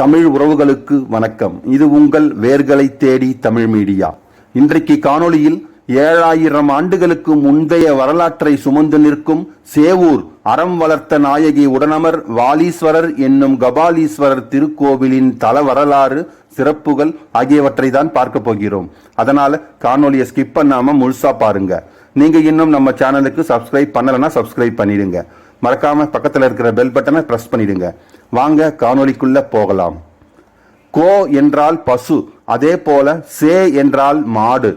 தமிழ் உறவுகளுக்கு வணக்கம். இது உங்கள் வேர்களை தேடி தமிழ் மீடியா. இன்றைக்கு காணொளியில் ஏழாயிரம் ஆண்டுகளுக்கு முந்தைய வரலாற்றை சுமந்து நிற்கும் சேவூர் அறம் வளர்த்த நாயகி உடனமர் வாலீஸ்வரர் என்னும் கபாலீஸ்வரர் திருக்கோவிலின் தல வரலாறு சிறப்புகள் ஆகியவற்றை தான் பார்க்க போகிறோம். அதனால காணொலியை ஸ்கிப் பண்ணாம முழுசா பாருங்க. நீங்க இன்னும் நம்ம சேனலுக்கு சப்ஸ்கிரைப் பண்ணலைன்னா சப்ஸ்கிரைப் பண்ணிடுங்க. மறக்காம பக்கத்தில் இருக்கிற பெல் பட்டனை பிரஸ் பண்ணிடுங்க. வாங்க காணொலிக்குள்ள போகலாம். கோ என்றால் பசு அதே போல சே என்றால் மாடு.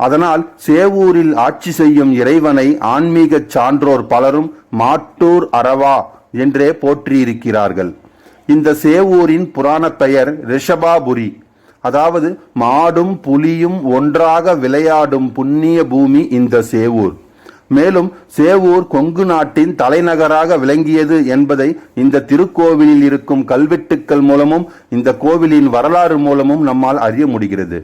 அதனால் சேவூரில் ஆட்சி செய்யும் இறைவனை ஆன்மீக சான்றோர் பலரும் மாட்டூர் அரவா என்றே போற்றியிருக்கிறார்கள். இந்த சேவூரின் புராண பெயர் ரிஷபாபுரி. அதாவது மாடும் புலியும் ஒன்றாக விளையாடும் புண்ணிய பூமி இந்த சேவூர். மேலும் சேவூர் கொங்கு நாட்டின் தலைநகராக விளங்கியது என்பதை இந்த திருக்கோவிலில் இருக்கும் கல்வெட்டுக்கள் மூலமும் இந்த கோவிலின் வரலாறு மூலமும் நம்மால் அறிய முடிகிறது.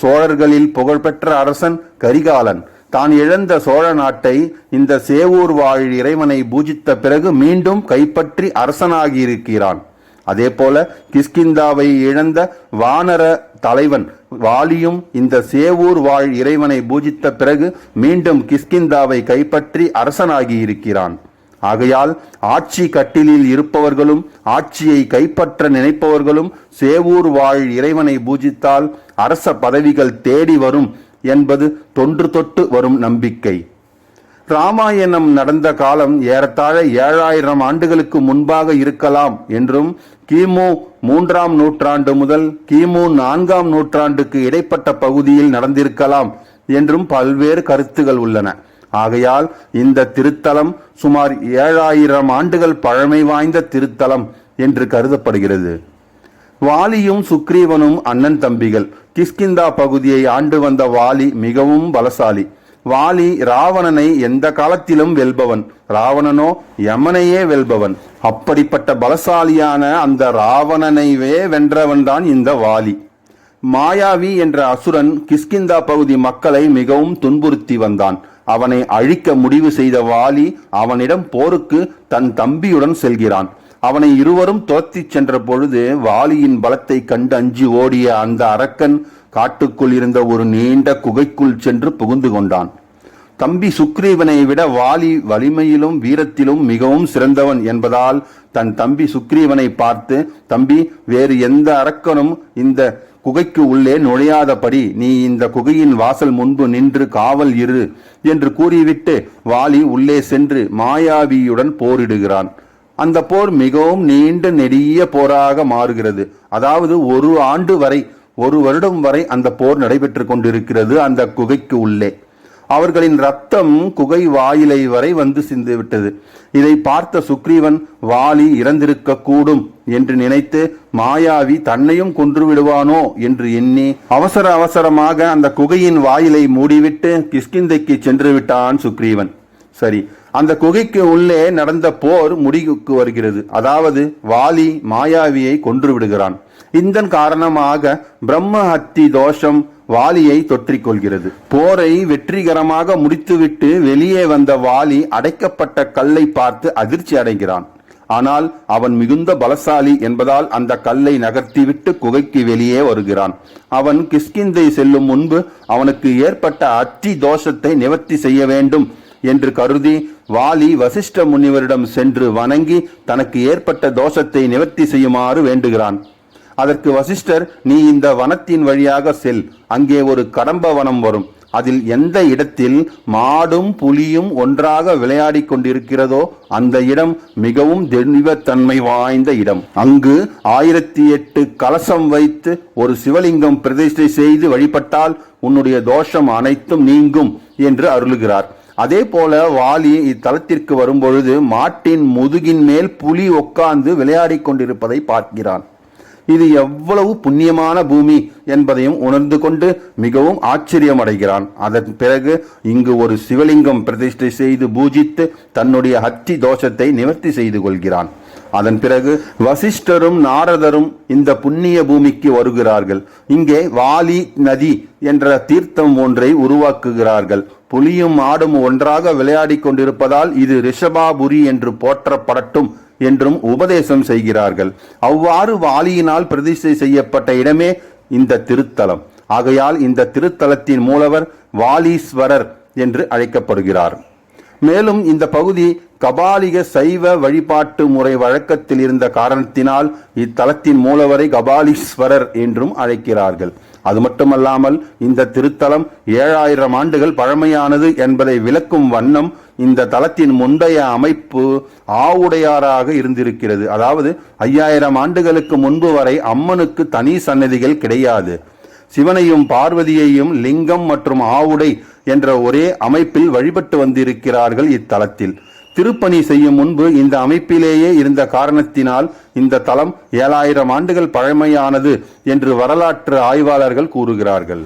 சோழர்களில் புகழ்பெற்ற அரசன் கரிகாலன். தான் இழந்த சோழ நாட்டை இந்த சேவூர் வாழ் இறைவனை பூஜித்த பிறகு மீண்டும் கைப்பற்றி அரசனாகியிருக்கிறான். அதே போல கிஷ்கிந்தாவை இழந்த வானர தலைவன் வாலியும் இந்த சேவூர் வாழ் இறைவனை பூஜித்த பிறகு மீண்டும் கிஷ்கிந்தாவை கைப்பற்றி அரசனாகி இருக்கிறான் ஆகையால் ஆட்சி கட்டிலில் இருப்பவர்களும் ஆட்சியை கைப்பற்ற நினைப்பவர்களும் சேவூர் வாழ் இறைவனை பூஜித்தால் அரச பதவிகள் தேடி வரும் என்பது தொன்று தொட்டு வரும் நம்பிக்கை. ராமாயணம் நடந்த காலம் ஏறத்தாழ ஏழாயிரம் ஆண்டுகளுக்கு முன்பாக இருக்கலாம் என்றும் கிமு மூன்றாம் நூற்றாண்டு முதல் கிமு நான்காம் நூற்றாண்டுக்கு இடைப்பட்ட பகுதியில் நடந்திருக்கலாம் என்றும் பல்வேறு கருத்துகள் உள்ளன. ஆகையால் இந்த திருத்தலம் சுமார் ஏழாயிரம் ஆண்டுகள் பழமை வாய்ந்த திருத்தலம் என்று கருதப்படுகிறது. வாலியும் சுக்ரீவனும் அண்ணன் தம்பிகள் கிஷ்கிந்தா பகுதியை ஆண்டு வந்த வாலி மிகவும் பலசாலி. வாலி ராவணனை எந்த காலத்திலும் வெல்பவன். ராவணனோ யமனையே வெல்பவன். அப்படிப்பட்ட பலசாலியான அந்த ராவணனைவே வென்றவன்தான் இந்த வாலி. மாயாவி என்ற அசுரன் கிஷ்கிந்தா பகுதி மக்களை மிகவும் துன்புறுத்தி வந்தான். அவனை அழிக்க முடிவு செய்த வாலி அவனிடம் போருக்கு தன் தம்பியுடன் செல்கிறான். அவனை இருவரும் துரத்திச் சென்ற பொழுது வாலியின் பலத்தை கண்டு அஞ்சி ஓடிய அந்த அரக்கன் காட்டுக்குள் இருந்த ஒரு நீண்ட குகைக்குள் சென்று புகுந்து கொண்டான். தம்பி சுக்ரீவனை விட வாலி வலிமையிலும் வீரத்திலும் மிகவும் சிறந்தவன் என்பதால் தன் தம்பி சுக்ரீவனை பார்த்து தம்பி வேறு எந்த அரக்கனும் இந்த குகைக்கு உள்ளே நுழையாதபடி நீ இந்த குகையின் வாசல் முன்பு நின்று காவல் இரு என்று கூறிவிட்டு வாலி உள்ளே சென்று மாயாவியுடன் போரிடுகிறான். அந்த போர் மிகவும் நீண்ட நெடிய போராக மாறுகிறது. அதாவது ஒரு ஆண்டு வரை ஒரு வருடம் வரை அந்த போர் நடைபெற்றுக் கொண்டிருக்கிறது அந்த குகைக்கு உள்ளே. அவர்களின் ரத்தம் குகை வாயிலை வரை வந்து சிந்து விட்டது. இதை பார்த்த சுக்ரீவன் வாலி இறந்திருக்க கூடும் என்று நினைத்து மாயாவி தன்னையும் கொன்று விடுவானோ என்று எண்ணி அவசர அவசரமாக அந்த குகையின் வாயிலை மூடிவிட்டு கிஷ்கிந்தைக்கு சென்று விட்டான் சுக்ரீவன். சரி அந்த குகைக்கு உள்ளே நடந்த போர் முடிவுக்கு வருகிறது. அதாவது வாலி மாயாவியை கொன்று விடுகிறான். இதன் காரணமாக பிரம்ம ஹத்தி தோஷம் வாலியை தொற்றிக்கொள்கிறது. போரை வெற்றிகரமாக முடித்துவிட்டு வெளியே வந்த வாலி அடைக்கப்பட்ட கல்லை பார்த்து அதிர்ச்சி அடைகிறான். ஆனால் அவன் மிகுந்த பலசாலி என்பதால் அந்த கல்லை நகர்த்திவிட்டு குகைக்கு வெளியே வருகிறான். அவன் கிஷ்கிந்தை செல்லும் முன்பு அவனுக்கு ஏற்பட்ட அத்தி தோஷத்தை நிவர்த்தி செய்ய வேண்டும் என்று கருதி வாலி வசிஷ்ட முனிவரிடம் சென்று வணங்கி தனக்கு ஏற்பட்ட தோஷத்தை நிவர்த்தி செய்யுமாறு வேண்டுகிறான். அதற்கு வசிஷ்டர் நீ இந்த வனத்தின் வழியாக செல். அங்கே ஒரு கடம்ப வனம் வரும். அதில் எந்த இடத்தில் மாடும் புலியும் ஒன்றாக விளையாடி கொண்டிருக்கிறதோ அந்த இடம் மிகவும் தெளிவத்தன்மை வாய்ந்த இடம். அங்கு ஆயிரத்தி எட்டு கலசம் வைத்து ஒரு சிவலிங்கம் பிரதிஷ்டை செய்து வழிபட்டால் உன்னுடைய தோஷம் அனைத்தும் நீங்கும் என்று அருளுகிறார். அதே போல வாலி இத்தலத்திற்கு வரும்பொழுது மாட்டின் முதுகின் மேல் புலி உட்கார்ந்து விளையாடி கொண்டிருப்பதை பார்க்கிறான். இது எவ்வளவு புண்ணியமான பூமி என்பதையும் உணர்ந்து கொண்டு மிகவும் ஆச்சரியம் அடைகிறான் அதன் பிறகு இங்கு ஒரு சிவலிங்கம் பிரதிஷ்டை செய்து பூஜித்து தன்னுடைய ஹத்தி தோஷத்தை நிவர்த்தி செய்து கொள்கிறான். அதன் பிறகு வசிஷ்டரும் நாரதரும் இந்த புண்ணிய பூமிக்கு வருகிறார்கள். இங்கே வாலி நதி என்ற தீர்த்தம் ஒன்றை உருவாக்குகிறார்கள். புலியும் ஆடும் ஒன்றாக விளையாடிக் கொண்டிருப்பதால் இது ரிஷபாபுரி என்று போற்றப்படட்டும் என்றும் உபதேசம் செய்கிறார்கள். அவ்வாறு வாலியினால் பிரதிஷ்டை செய்யப்பட்ட இடமே இந்த திருத்தலம். ஆகையால் இந்த திருத்தலத்தின் மூலவர் வாலீஸ்வரர் என்று அழைக்கப்படுகிறார். மேலும் இந்த பகுதி கபாலிக சைவ வழிபாட்டு முறை வழக்கத்தில் இருந்த காரணத்தினால் இத்தலத்தின் மூலவரை கபாலீஸ்வரர் என்றும் அழைக்கிறார்கள். அது மட்டுமல்லாமல் இந்த திருத்தலம் ஏழாயிரம் ஆண்டுகள் பழமையானது என்பதை விளக்கும் வண்ணம் இந்த தலத்தின் முந்தைய அமைப்பு ஆவுடையாராக இருந்திருக்கிறது. அதாவது ஐயாயிரம் ஆண்டுகளுக்கு முன்பு வரை அம்மனுக்கு தனி சன்னதிகள் கிடையாது. சிவனையும் பார்வதியையும் லிங்கம் மற்றும் ஆவுடை என்ற ஒரே அமைப்பில் வழிபட்டு வந்திருக்கிறார்கள் இத்தலத்தில். திருப்பணி செய்யும் முன்பு இந்த அமைப்பிலேயே இருந்த காரணத்தினால் இந்த தலம் ஏழாயிரம் ஆண்டுகள் பழமையானது என்று வரலாற்று ஆய்வாளர்கள் கூறுகிறார்கள்.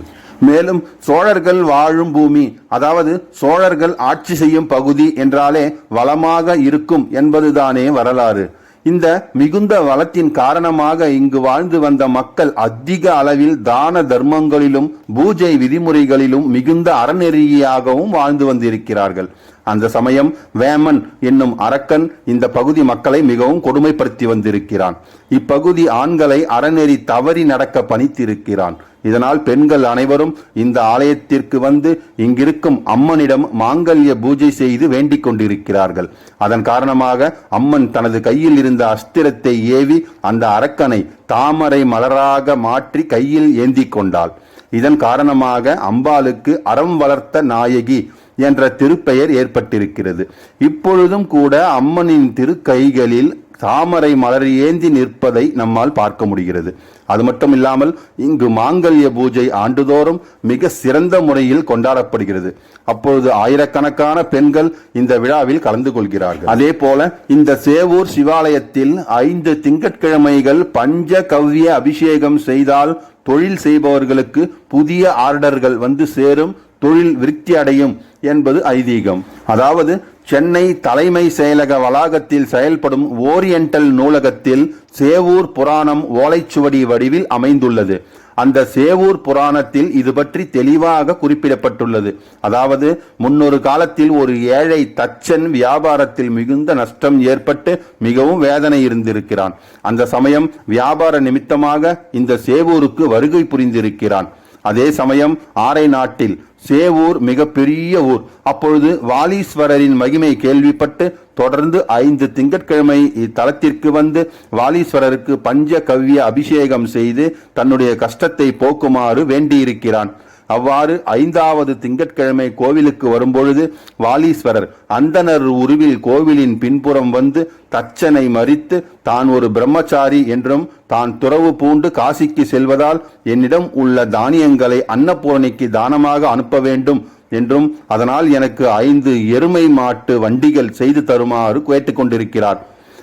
மேலும் சோழர்கள் வாழும் பூமி அதாவது சோழர்கள் ஆட்சி செய்யும் பகுதி என்றாலே வளமாக இருக்கும் என்பதுதானே வரலாறு. இந்த மிகுந்த வளத்தின் காரணமாக இங்கு வாழ்ந்து வந்த மக்கள் அதிக அளவில் தான தர்மங்களிலும் பூஜை விதிமுறைகளிலும் மிகுந்த அறநெறியாகவும் வாழ்ந்து வந்திருக்கிறார்கள். அந்த சமயம் வேமன் என்னும் அரக்கன் இந்த பகுதி மக்களை மிகவும் கொடுமைப்படுத்தி வந்திருக்கிறான். இப்பகுதி ஆண்களை அறநெறி தவறி நடக்க பணித்திருக்கிறான். இதனால் பெண்கள் அனைவரும் இந்த ஆலயத்திற்கு வந்து இங்கிருக்கும் அம்மனிடம் மாங்கல்ய பூஜை செய்து வேண்டிக் கொண்டிருக்கிறார்கள். அதன் காரணமாக அம்மன் தனது கையில் இருந்த அஸ்திரத்தை ஏவி அந்த அரக்கனை தாமரை மலராக மாற்றி கையில் ஏந்தி கொண்டாள். இதன் காரணமாக அம்பாளுக்கு அறம் வளர்த்த நாயகி என்ற திருப்பெயர் ஏற்பட்டிருக்கிறது. இப்பொழுதும் கூட அம்மனின் திருக்கைகளில் தாமரை மலர் ஏந்தி நிற்பதை நம்மால் பார்க்க முடிகிறது. அது மட்டும் இல்லாமல் இங்கு மாங்கல்ய பூஜை ஆண்டுதோறும் மிக சிறந்த முறையில் கொண்டாடப்படுகிறது. அப்பொழுது ஆயிரக்கணக்கான பெண்கள் இந்த விழாவில் கலந்து கொள்கிறார்கள். அதே போல இந்த சேவூர் சிவாலயத்தில் ஐந்து திங்கட்கிழமைகள் பஞ்ச கவ்ய அபிஷேகம் செய்தால் தொழில் செய்பவர்களுக்கு புதிய ஆர்டர்கள் வந்து சேரும். தொழில் விருத்தி அடையும் என்பது ஐதீகம். அதாவது சென்னை தலைமை செயலக வளாகத்தில் செயல்படும் ஓரியண்டல் நூலகத்தில் சேவூர் புராணம் ஓலைச்சுவடி வடிவில் அமைந்துள்ளது. அந்த சேவூர் புராணத்தில் இது பற்றி தெளிவாக குறிப்பிடப்பட்டுள்ளது. அதாவது முன்னொரு காலத்தில் ஒரு ஏழை தச்சன் வியாபாரத்தில் மிகுந்த நஷ்டம் ஏற்பட்டு மிகவும் வேதனை இருந்திருக்கிறான். அந்த சமயம் வியாபார நிமித்தமாக இந்த சேவூருக்கு வருகை புரிந்திருக்கிறான். அதே சமயம் ஆரை நாட்டில் சேவூர் மிகப்பெரிய ஊர். அப்பொழுது வாலீஸ்வரரின் மகிமை கேள்விப்பட்டு தொடர்ந்து ஐந்து திங்கட்கிழமை இத்தலத்திற்கு வந்து வாலீஸ்வரருக்கு பஞ்ச கவ்ய அபிஷேகம் செய்து தன்னுடைய கஷ்டத்தை போக்குமாறு வேண்டியிருக்கிறான். அவ்வாறு ஐந்தாவது திங்கட்கிழமை கோவிலுக்கு வரும்பொழுது வாலீஸ்வரர் அந்தனர் உருவில் கோவிலின் பின்புறம் வந்து தச்சனை மறித்து தான் ஒரு பிரம்மச்சாரி என்றும் தான் துறவு பூண்டு காசிக்கு செல்வதால் என்னிடம் உள்ள தானியங்களை அன்னபூரணிக்கு தானமாக அனுப்ப வேண்டும் என்றும் அதனால் எனக்கு ஐந்து எருமை மாட்டு வண்டிகள் செய்து தருமாறு கேட்டுக்கொண்டிருக்கிறார்.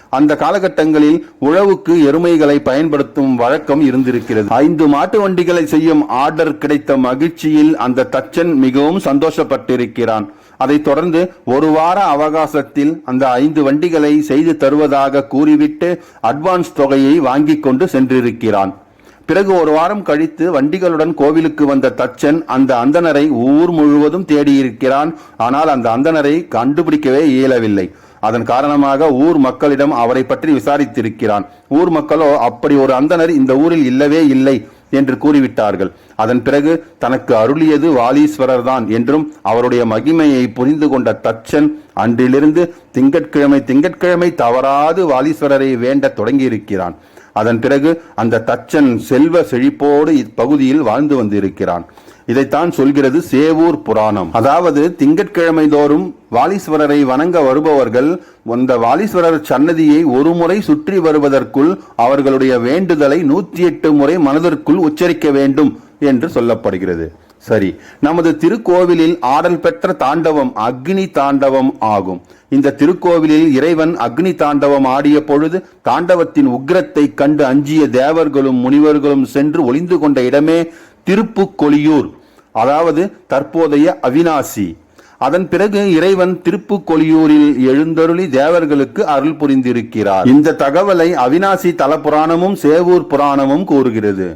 அந்த காலகட்டங்களில் உழவுக்கு எருமைகளை பயன்படுத்தும் வழக்கம் இருந்திருக்கிறது. ஐந்து மாட்டு வண்டிகளை செய்யும் ஆர்டர் கிடைத்த மகிழ்ச்சியில் அந்த தச்சன் மிகவும் சந்தோஷப்பட்டிருக்கிறான். அதைத் தொடர்ந்து ஒரு வார அவகாசத்தில் அந்த ஐந்து வண்டிகளை செய்து தருவதாக கூறிவிட்டு அட்வான்ஸ் தொகையை வாங்கிக் கொண்டு சென்றிருக்கிறான். பிறகு ஒரு வாரம் கழித்து வண்டிகளுடன் கோவிலுக்கு வந்த தச்சன் அந்த அந்தணரை ஊர் முழுவதும் தேடியிருக்கிறான். ஆனால் அந்த அந்தணரை கண்டுபிடிக்கவே இயலவில்லை. அதன் காரணமாக ஊர் மக்களிடம் அவரை பற்றி விசாரித்திருக்கிறான். ஊர் மக்களோ அப்படி ஒரு அந்தணர் இந்த ஊரில் இல்லவே இல்லை என்று கூறிவிட்டார்கள். அதன் பிறகு தனக்கு அருளியது வாலீஸ்வரர் தான் என்றும் அவருடைய மகிமையை புரிந்து கொண்ட தச்சன் அன்றிலிருந்து திங்கட்கிழமை திங்கட்கிழமை தவறாது வாலீஸ்வரரை வேண்ட தொடங்கியிருக்கிறான். அதன் பிறகு அந்த தச்சன் செல்வ செழிப்போடு இப்பகுதியில் வாழ்ந்து வந்திருக்கிறான். இதைத்தான் சொல்கிறது சேவூர் புராணம். அதாவது திங்கட்கிழமை தோறும் வாலீஸ்வரரை வணங்க வருபவர்கள் அந்த வாலீஸ்வரர் சன்னதியை ஒரு முறை சுற்றி வருவதற்குள் அவர்களுடைய வேண்டுதலை நூற்றி எட்டு முறை மனதிற்குள் உச்சரிக்க வேண்டும் என்று சொல்லப்படுகிறது. சரி நமது திருக்கோவிலில் ஆடல் பெற்ற தாண்டவம் அக்னி தாண்டவம் ஆகும். இந்த திருக்கோவிலில் இறைவன் அக்னி தாண்டவம் ஆடிய பொழுது தாண்டவத்தின் உக்ரத்தை கண்டு அஞ்சிய தேவர்களும் முனிவர்களும் சென்று ஒளிந்து கொண்ட இடமே திருப்புக்கொளியூர். அதாவது தற்போதைய அவினாசி. அதன் பிறகு இறைவன் திருப்புக்கொலியூரில் எழுந்தருளி தேவர்களுக்கு அருள் புரிந்திருக்கிறார். இந்த தகவலை அவினாசி தல புராணமும் சேவூர் புராணமும் கூறுகிறது.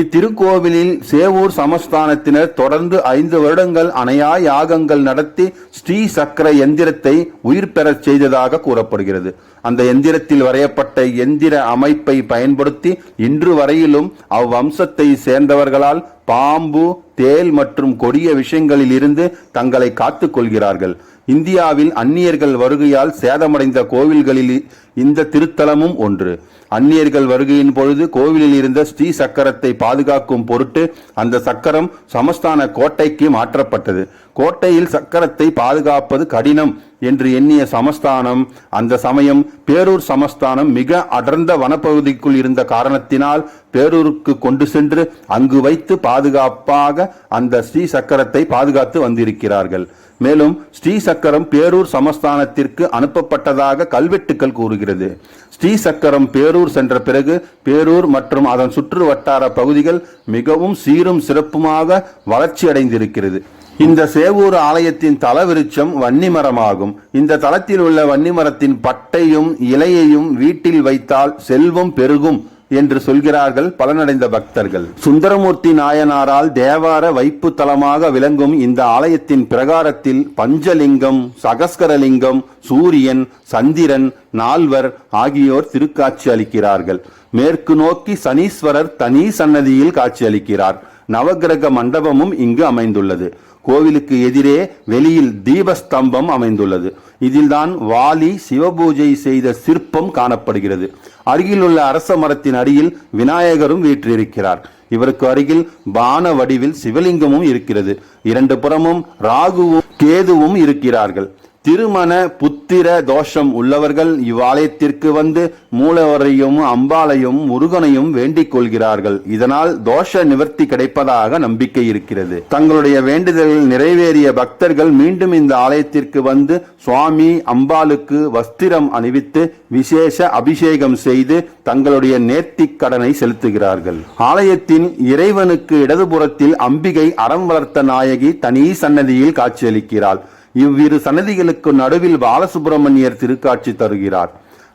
இத்திருக்கோவிலில் சேவூர் சமஸ்தானத்தினர் தொடர்ந்து ஐந்து வருடங்கள் அணையா யாகங்கள் நடத்தி ஸ்ரீ சக்கர எந்திரத்தை உயிர் பெறச் செய்ததாக கூறப்படுகிறது. அந்த எந்திரத்தில் வரையப்பட்ட எந்திர அமைப்பை பயன்படுத்தி இன்று வரையிலும் அவ்வம்சத்தை சேர்ந்தவர்களால் பாம்பு தேல் மற்றும் கொடிய விஷயங்களில் இருந்து தங்களை காத்துக் கொள்கிறார்கள் இந்தியாவில் அந்நியர்கள் வருகையால் சேதமடைந்த கோவில்களில் இந்த திருத்தலமும் ஒன்று. அந்நியர்கள் வருகையின் பொழுது கோவிலில் இருந்த ஸ்ரீ சக்கரத்தை பாதுகாக்கும் பொருட்டு அந்த சக்கரம் சமஸ்தான கோட்டைக்கு மாற்றப்பட்டது. கோட்டையில் சக்கரத்தை பாதுகாப்பது கடினம் என்று எண்ணிய சமஸ்தானம் அந்த சமயம் பேரூர் சமஸ்தானம் மிக அடர்ந்த வனப்பகுதிக்குள் இருந்த காரணத்தினால் பேரூருக்கு கொண்டு சென்று அங்கு வைத்து பாதுகாப்பாக அந்த ஸ்ரீ சக்கரத்தை பாதுகாத்து வந்திருக்கிறார்கள். மேலும் ஸ்ரீ சக்கரம் பேரூர் சமஸ்தானத்திற்கு அனுப்பப்பட்டதாக கல்வெட்டுக்கள் கூறுகிறது. ஸ்ரீ சக்கரம் பேரூர் சென்ற பிறகு பேரூர் மற்றும் அதன் சுற்று வட்டார பகுதிகள் மிகவும் சீரும் சிறப்புமாக வளர்ச்சி அடைந்திருக்கிறது. இந்த சேவூர் ஆலயத்தின் தலவிருச்சம் வன்னிமரமாகும் இந்த தலத்தில் உள்ள வன்னிமரத்தின் பட்டையும் இலையையும் வீட்டில் வைத்தால் செல்வம் பெருகும். என்று சொல்கிறார்கள் பலனடைந்த பக்தர்கள். சுந்தரமூர்த்தி நாயனாரால் தேவார வைப்பு தலமாக விளங்கும் இந்த ஆலயத்தின் பிரகாரத்தில் பஞ்சலிங்கம் சகஸ்கரலிங்கம் சூரியன் சந்திரன் நால்வர் ஆகியோர் திருக்காட்சி அளிக்கிறார்கள். மேற்கு நோக்கி சனீஸ்வரர் தனி சன்னதியில் காட்சி அளிக்கிறார். நவகிரக மண்டபமும் இங்கு அமைந்துள்ளது. கோவிலுக்கு எதிரே வெளியில் தீபஸ்தம்பம் அமைந்துள்ளது. இதில்தான் வாலி சிவபூஜை செய்த சிற்பம் காணப்படுகிறது. அருகிலுள்ள அரச மரத்தின் அடியில் விநாயகரும் வீற்றிருக்கிறார். இவருக்கு அருகில் பான வடிவில் சிவலிங்கமும் இருக்கிறது. இரண்டு புறமும் ராகுவும் கேதுவும் இருக்கிறார்கள். திருமண புத்திர தோஷம் உள்ளவர்கள் இவ்வாலயத்திற்கு வந்து மூலவரையும் அம்பாளையும் முருகனையும் வேண்டிக் கொள்கிறார்கள். இதனால் தோஷ நிவர்த்தி கிடைப்பதாக நம்பிக்கை இருக்கிறது. தங்களுடைய வேண்டுதல்கள் நிறைவேறிய பக்தர்கள் மீண்டும் இந்த ஆலயத்திற்கு வந்து சுவாமி அம்பாளுக்கு வஸ்திரம் அணிவித்து விசேஷ அபிஷேகம் செய்து தங்களுடைய நேர்த்திக் கடனை செலுத்துகிறார்கள். ஆலயத்தின் இறைவனுக்கு இடதுபுறத்தில் அம்பிகை அறம் வளர்த்த நாயகி தனி சன்னதியில் காட்சியளிக்கிறாள். இவ்விரு சன்னதிகளுக்கு நடுவில் பாலசுப்பிரமணியர் திருக்காட்சி தருகிறார்.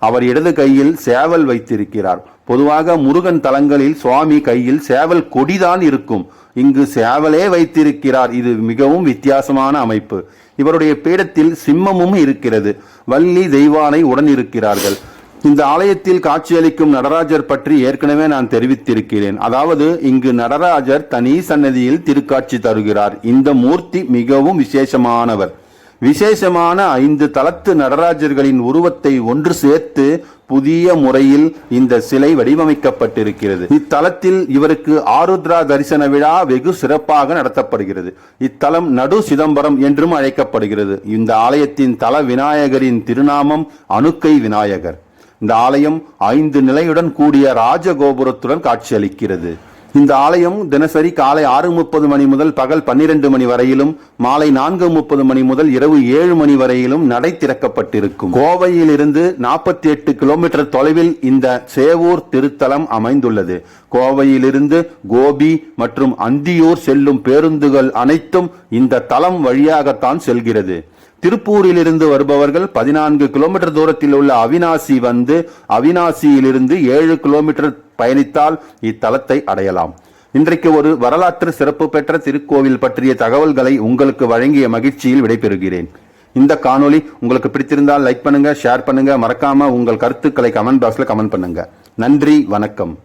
அவர் இடது கையில் சேவல் வைத்திருக்கிறார். பொதுவாக முருகன் தலங்களில் சுவாமி கையில் சேவல் கொடிதான் இருக்கும். இங்கு சேவலே வைத்திருக்கிறார். இது மிகவும் வித்தியாசமான அமைப்பு. இவருடைய பீடத்தில் சிம்மமும் இருக்கிறது. வள்ளி தெய்வானை உடன் இருக்கிறார்கள் இந்த ஆலயத்தில் காட்சியளிக்கும் நடராஜர் பற்றி ஏற்கனவே நான் தெரிவித்திருக்கிறேன். அதாவது இங்கு நடராஜர் தனி சன்னதியில் திருக்காட்சி தருகிறார். இந்த மூர்த்தி மிகவும் விசேஷமானவர். விசேஷமான ஐந்து தலத்து நடராஜர்களின் உருவத்தை ஒன்று சேர்த்து புதிய முறையில் இந்த சிலை வடிவமைக்கப்பட்டிருக்கிறது. இத்தலத்தில் இவருக்கு ஆருத்ரா தரிசன விழா வெகு சிறப்பாக நடத்தப்படுகிறது. இத்தலம் நடு சிதம்பரம் என்றும் அழைக்கப்படுகிறது. இந்த ஆலயத்தின் தல விநாயகரின் திருநாமம் அணுக்கை விநாயகர். இந்த ஆலயம் ஐந்து நிலையுடன் கூடிய ராஜகோபுரத்துடன் காட்சியளிக்கிறது. இந்த ஆலயம் தினசரி காலை ஆறு முப்பது மணி முதல் பகல் பன்னிரண்டு மணி வரையிலும் மாலை நான்கு முப்பது மணி முதல் இரவு ஏழு மணி வரையிலும் நடை திறக்கப்பட்டிருக்கும். கோவையில் இருந்து நாற்பத்தி எட்டு கிலோமீட்டர் தொலைவில் இந்த சேவூர் திருத்தலம் அமைந்துள்ளது. கோவையிலிருந்து கோபி மற்றும் அந்தியூர் செல்லும் பேருந்துகள் அனைத்தும் இந்த தலம் வழியாகத்தான் செல்கிறது. திருப்பூரிலிருந்து வருபவர்கள் பதினான்கு கிலோமீட்டர் தூரத்தில் உள்ள அவினாசி வந்து அவினாசியிலிருந்து ஏழு கிலோமீட்டர் பயணித்தால் இத்தலத்தை அடையலாம். இன்றைக்கு ஒரு வரலாற்று சிறப்பு பெற்ற திருக்கோவில் பற்றிய தகவல்களை உங்களுக்கு வழங்கிய மகிழ்ச்சியில் விடைபெறுகிறேன். இந்த காணொளி உங்களுக்கு பிடித்திருந்தால் லைக் பண்ணுங்க ஷேர் பண்ணுங்க மறக்காம உங்கள் கருத்துக்களை கமெண்ட் பாக்ஸ்ல கமெண்ட் பண்ணுங்க. நன்றி வணக்கம்.